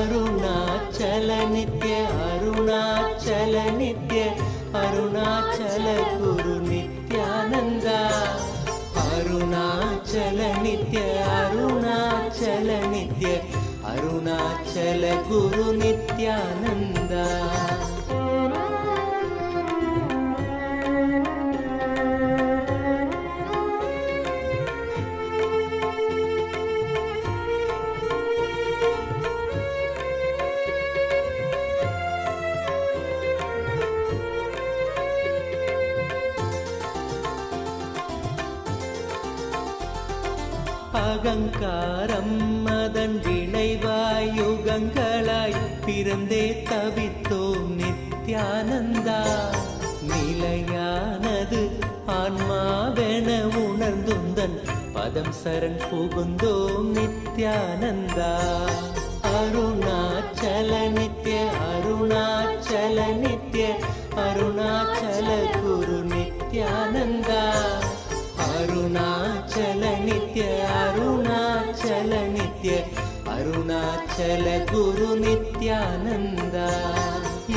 అరుణాచల నిత్య అరుణాచల నిత్య అరుణాచల గురు నిత్యానంద. అరుణాచల నిత్య అరుణాచల నిత్య అరుణాచల గురు నిత్యానంద. பிறந்தே தவித்தோம் நித்யானந்தா. நிலையானது ஆன்மாவென உணர்ந்துந்தன். பதம் சரண் புகுந்தோம் நித்யானந்தா. அருணாச்சல நித்ய அருணாச்சல நித்ய அருணாச்சல குரு நித்யானந்தா. அருணாச்சல அச்சல குரு நித்யானந்தா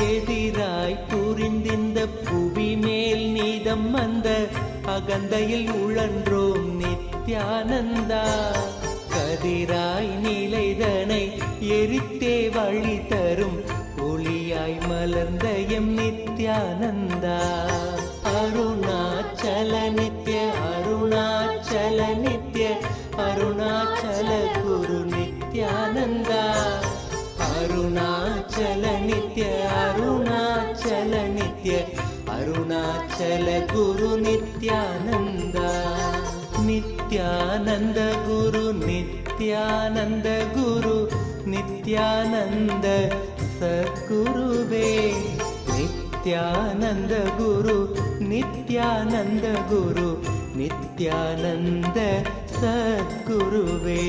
எதிராய் புரிந்திந்த புவி மேல் நீதம் வந்த அகந்தையில் உழன்றோம் நித்யானந்தா. கதிராய் நிலைதனை எரித்தே வழி தரும் ஒளியாய் மலர்ந்த எம் நித்யானந்தா. நித்யானந்த குரு நித்யானந்த குரு நித்யானந்த சத்குருவே. நித்யானந்த குரு நித்யானந்த குரு நித்யானந்த சத்குருவே.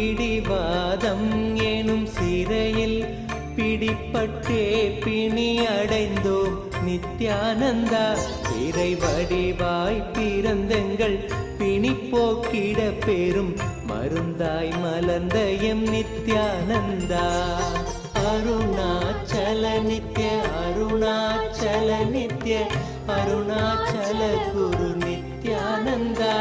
பிடிவாதம் எனும் சிறையில் பிடிப்பட்டே பிணி அடைந்தோம் நித்யானந்தா. சிறை வடிவாய் பிறந்தங்கள் பிணி போக்கிட பெரும் மருந்தாய் மலர்ந்த எம் நித்யானந்தா. அருணாச்சல நித்ய அருணாச்சல நித்ய அருணாச்சல குரு நித்யானந்தா.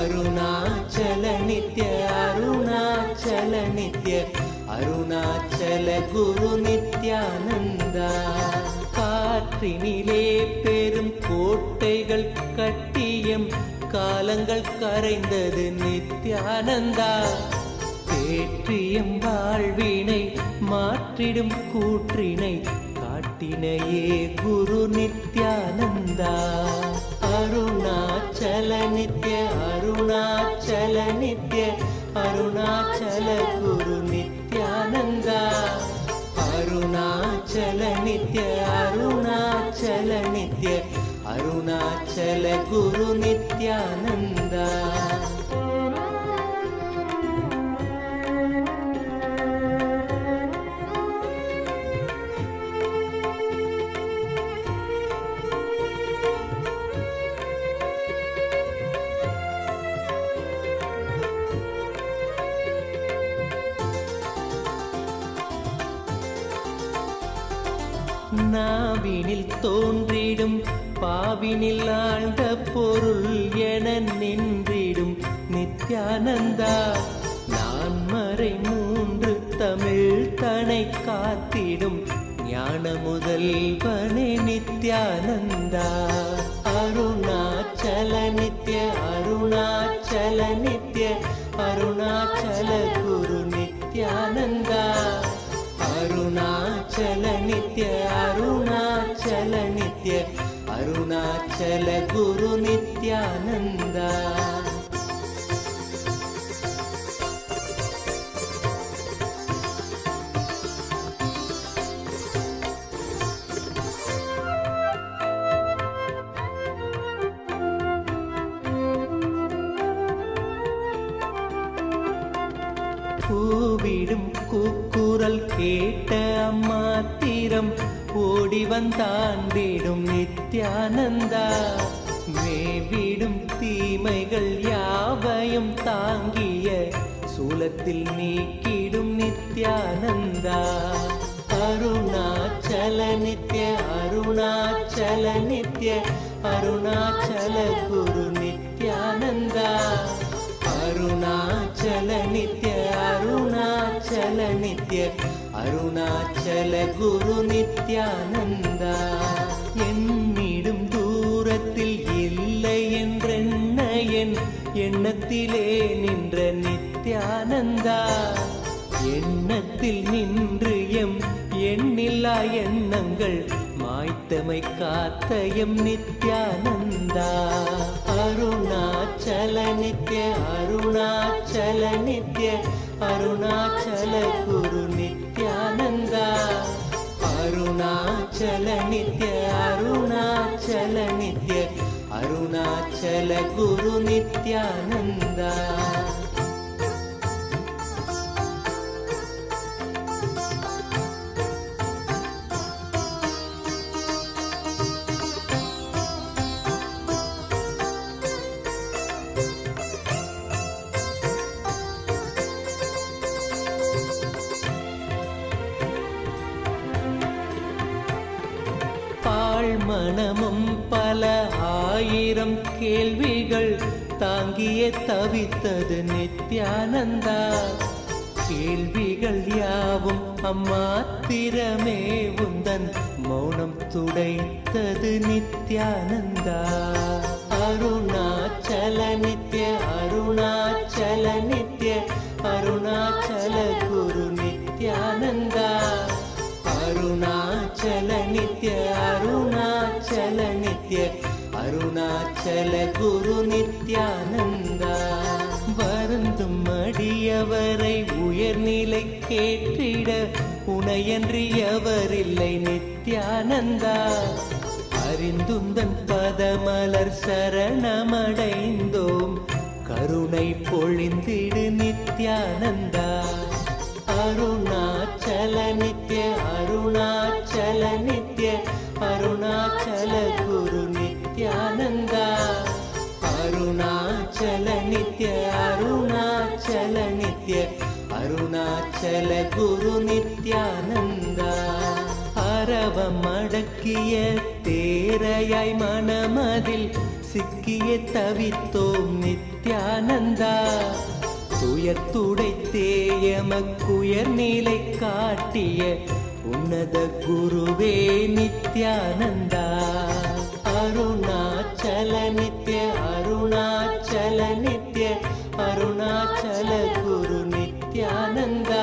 அருணாச்சல நித்ய அருணாச்சல நித்ய அருணாச்சல குரு நித்யானந்தா. காற்றினிலே பெரும் கோட்டைகள் கட்டியம் காலங்கள் கரைந்தது நித்யானந்தா. தேற்றியம் வாழ்வினை மாற்றிடும் கூற்றினை காட்டினையே குரு நித்யானந்தா. அருணாச்சல நித்ய அருணாச்சல குரு நித்யானந்தா. அருணாச்சல நித்ய அருணாச்சல நித்ய அருணாச்சல குரு தோன்றிடும். பாவினில் ஆழ்ந்த பொருள் என நின்றிடும். நித்யானந்தா நான் மறை மூன்று தமிழ் தனை காத்திடும். ஞான முதல்வனே நித்யானந்தா. அருணாச்சல நித்ய அருணாச்சல நித்ய அருணாச்சல குரு நித்யானந்தா. அருணாச்சல நித்ய அருணாச்சல நித்ய அருணாச்சல குரு நித்யானந்தா. கூவிடும் கூக்குரல் கேட்ட அம்மாத்திரம் ஓடி வந்தாண்டிடும் நித்யானந்தா. மேவிடும் தீமைகள் யாவையும் தாங்கிய சூலத்தில் நீக்கிடும் நித்யானந்தா. அருணாச்சல நித்ய அருணாச்சல நித்ய அருணாச்சல குரு நித்யானந்தா. அருணாச்சல நித்ய அருணாச்சல நித்ய அருணாச்சல குரு நித்யானந்தா. என்னிடும் தூரத்தில் இல்லை என்றென்ன என் எண்ணத்திலே நின்ற நித்யானந்தா. எண்ணத்தில் நின்று எம் எண்ணில்லா எண்ணங்கள் மாய்த்தமை காத்த எம் நித்யானந்தா அருணாச்சல நித்ய அருணாச்சல நித்ய அருணாச்சல குரு நித்யானந்தா அருணாச்சல நித்ய அருணாச்சல நித்ய அருணாச்சல குரு நித்யானந்தா மனமும் பல ஆயிரம் கேள்விகள் தாங்கிய தவித்தது நித்யானந்தா. கேள்விகள் யாவும் அம்மாத்திரமே உந்தன் மௌனம் துடைத்தது நித்யானந்தா. அருணாச்சல நித்ய அருணாச்சல நித்ய அருணாச்சல குரு நித்யானந்தா. அருணாச்சல நித்ய அருணாச்சல அருணாச்சல குரு நித்யானந்தா. வருந்தும் அடியவரை உயர்நிலை கேட்டிட உனையன்றி எவரில்லை நித்யானந்தா அறிந்துந்தன் பதமலர் சரணமடைந்தோம். கருணை பொழிந்திடு நித்யானந்தா. அருணாச்சல நித்ய அருணாச்சல நித்ய அருணாச்சல அருணாச்சல நித்ய அருணாச்சல நித்ய. அருணாச்சல குரு நித்யானந்தா. அரவம் அடக்கிய தேரையாய் மனமதில் சிக்கிய தவித்தோம் நித்யானந்தா. துயத்துடைத்தேயமக்குயர் நிலை காட்டிய உன்னத குருவே நித்யானந்தா. அருணாச்சல நித்ய அருணா அருணாச்சல நித்ய அருணாச்சல குரு நித்யானந்தா.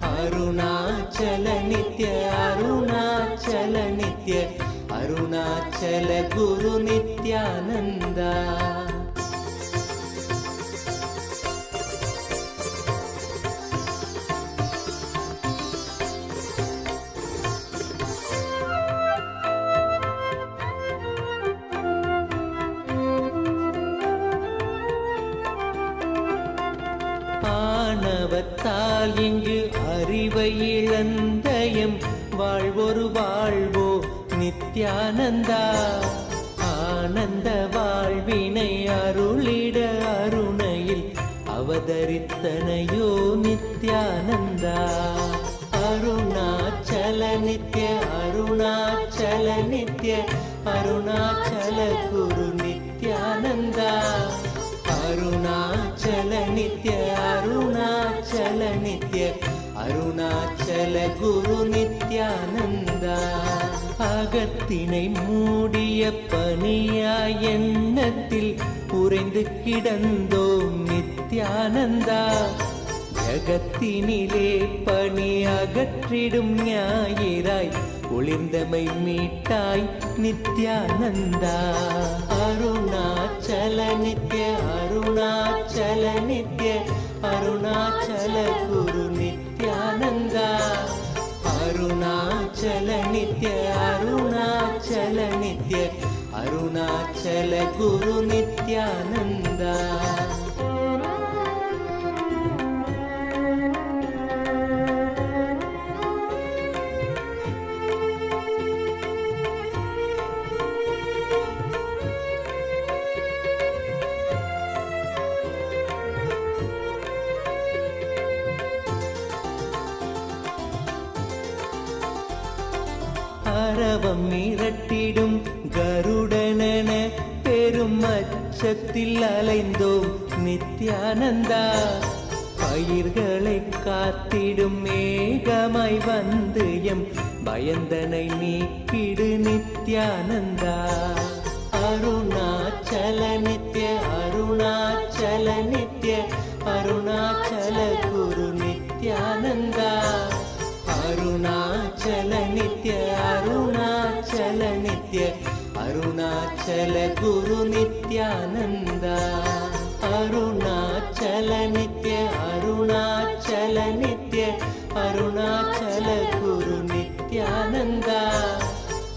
அருணாச்சல நித்ய அருணாச்சல நித்ய அருணாச்சல குரு நித்யானந்தா. ஆணவத்தால் இங்கு அறிவை இழந்தயம். வாழ்வொரு வாழ்வோ நித்யானந்தா. ஆனந்த வாழ்வினை அருளிட அருணையில் அவதரித்தனையோ நித்யானந்தா. அருணாச்சல நித்ய அருணாச்சல நித்ய அருணாச்சல குரு அருணாச்சல குரு நித்யானந்தா அகத்தினை மூடிய பணியா எண்ணத்தில் உறைந்து கிடந்தோம் நித்யானந்தா. ஜகத்தினிலே பணி அகற்றிடும் ஞாயிறாய் ஒளிர்ந்தமை மீட்டாய் நித்யானந்தா. அருணாச்சல நித்ய அருணாச்சல நித்ய அருணாச்சல குரு நித்யானந்தா அருணாச்சல நித்ய அருணாச்சல நித்ய அருணாச்சல குரு நித்யானந்தா தாண்டவம் மிரட்டிடும் கருடனென பெரும் அச்சத்தில் அலைந்தோம் நித்யானந்தா. பயிர்களை காத்திடும் மேகமாய் வந்து எம் பயந்தனை நீக்கிடு நித்யானந்தா. அருணாச்சல நித்ய அருணா அருணாச்சல குரு நித்யானந்தா. அருணாச்சல நித்ய அருணாச்சல நித்ய அருணாச்சல குரு நித்யானந்தா.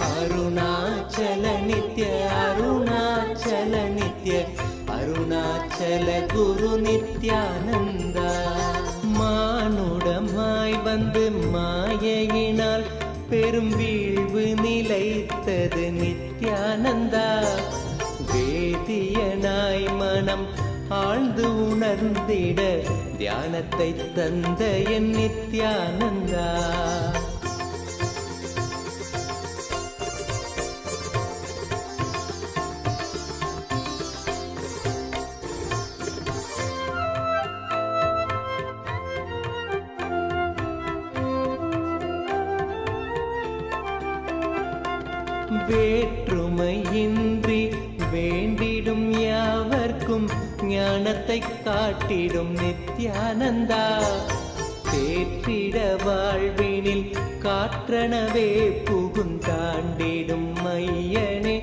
அருணாச்சல நித்ய அருணாச்சல நித்ய அருணாச்சல குரு நித்யானந்தா. மானுடமாய் வந்து மாயையினால் பெரும் வீழ்வு நிலைத்தது நித்யானந்தா. வேதியனாய் மனம் ஆழ்ந்து உணர்ந்திட தியானத்தை தந்த என் நித்யானந்தா. வேற்றுமையின்றி வேண்டிடும் யாவர்க்கும் ஞானத்தை காட்டிடும் நித்யானந்தா. தேற்றிட வாழ்வினில் காற்றனவே புகுந்தாண்டிடும் மையனே.